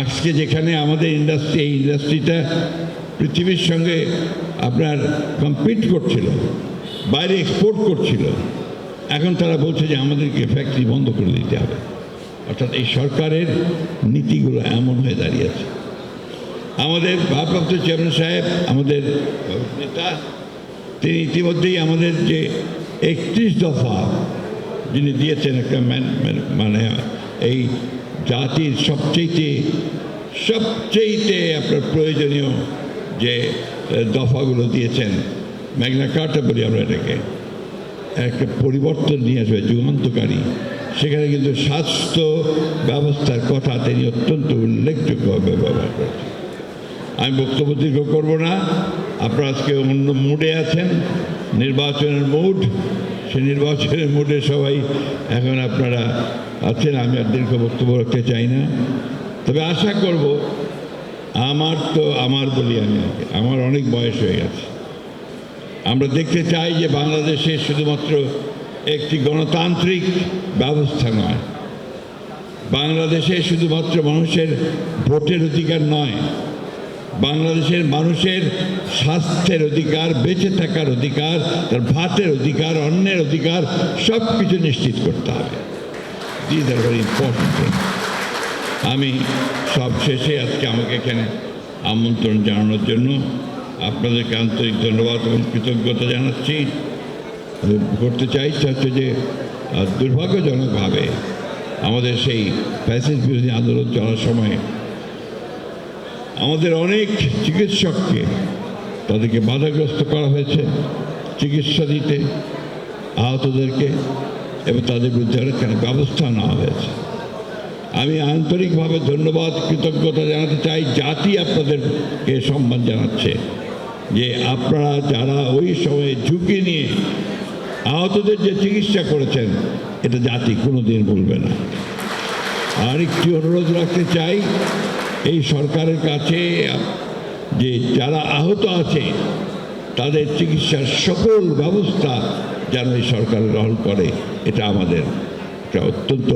আজকে যেখানে আমাদের ইন্ডাস্ট্রি এই ইন্ডাস্ট্রিটা পৃথিবীর সঙ্গে আপনার কম্পিট করছিল, বাইরে এক্সপোর্ট করছিল, এখন তারা বলছে যে আমাদেরকে ফ্যাক্টরি বন্ধ করে দিতে হবে। অর্থাৎ এই সরকারের নীতিগুলো এমন হয়ে দাঁড়িয়েছে আমাদের ভারপ্রাপ্ত চেয়ারম্যান সাহেব, আমাদের নেতা, তিনি ইতিমধ্যেই আমাদের যে একত্রিশ দফা যিনি দিয়েছেন একটা মানে এই জাতির সবচেয়েতে সবচেয়েতে আপনার প্রয়োজনীয় যে দফাগুলো দিয়েছেন, ম্যাগনা কার্টা বলি আমরা এটাকে, একটা পরিবর্তন নিয়ে আসবে, যুগান্তকারী। সেখানে কিন্তু স্বাস্থ্য ব্যবস্থার কথা তিনি অত্যন্ত উল্লেখযোগ্যভাবে ব্যবহার করেছেন। আমি বক্তব্য দীর্ঘ করব না। আপনারা আজকে অন্য মুডে আছেন, নির্বাচনের মুড। সে নির্বাচনের মুডে সবাই এখন আপনারা আছেন, আমি আর দীর্ঘ বক্তব্য রাখতে চাই না। তবে আশা করব, আমার তো, আমার বলি আমি আমার অনেক বয়স হয়ে গেছে। আমরা দেখতে চাই যে বাংলাদেশে শুধুমাত্র একটি গণতান্ত্রিক ব্যবস্থা নয়, বাংলাদেশে শুধুমাত্র মানুষের ভোটের অধিকার নয়, বাংলাদেশের মানুষের স্বাস্থ্যের অধিকার, বেঁচে থাকার অধিকার, তার ভাতের অধিকার অন্যের অধিকার সব কিছু নিশ্চিত করতে হবে। দিস আর ভেরি ইম্পর্টেন্ট আমি সব শেষে আজকে আমাকে এখানে আমন্ত্রণ জানানোর জন্য আপনাদেরকে আন্তরিক ধন্যবাদ এবং কৃতজ্ঞতা জানাচ্ছি। করতে চাই হচ্ছে যে দুর্ভাগ্যজনকভাবে আমাদের সেই প্যাসেজ বিরোধী আন্দোলন চলার সময় আমাদের অনেক চিকিৎসককে তাদেরকে বাধাগ্রস্ত করা হয়েছে। চিকিৎসা দিতে আহতদেরকে এবং তাদের বিরুদ্ধে অনেকখানি ব্যবস্থা নেওয়া হয়েছে। আমি আন্তরিকভাবে ধন্যবাদ, কৃতজ্ঞতা জানাতে চাই জাতি আপনাদেরকে সম্মান জানাচ্ছে যে আপনারা যারা ওই সময়ে ঝুঁকি নিয়ে আহতদের যে চিকিৎসা করেছেন, এটা জাতি কোনো দিন ভুলবে না। আর একটি অনুরোধ রাখতে চাই, এই সরকারের কাছে যে যারা আহত আছে, তাদের চিকিৎসার সকল ব্যবস্থা যেন এই সরকার গ্রহণ করে, এটা আমাদের একটা অত্যন্ত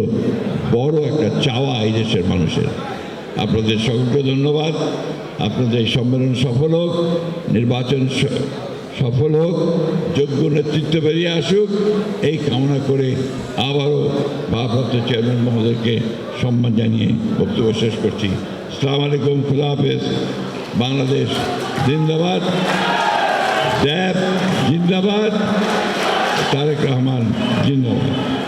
বড় একটা চাওয়া এই দেশের মানুষের। আপনাদের সকলকে ধন্যবাদ। আপনাদের এই সম্মেলন সফল হোক, নির্বাচন সফল হোক, যোগ্য নেতৃত্ব বেরিয়ে আসুক, এই কামনা করে আবারও ভারপ্রাপ্ত চেয়ারম্যান মহোদয়কে সম্মান জানিয়ে বক্তব্য শেষ করছি। সালাম আলাইকুম, খুদা হাফেজ। বাংলাদেশ জিন্দাবাদ। দেব জিন্দাবাদ। Tarık Rahman Cinoğlu.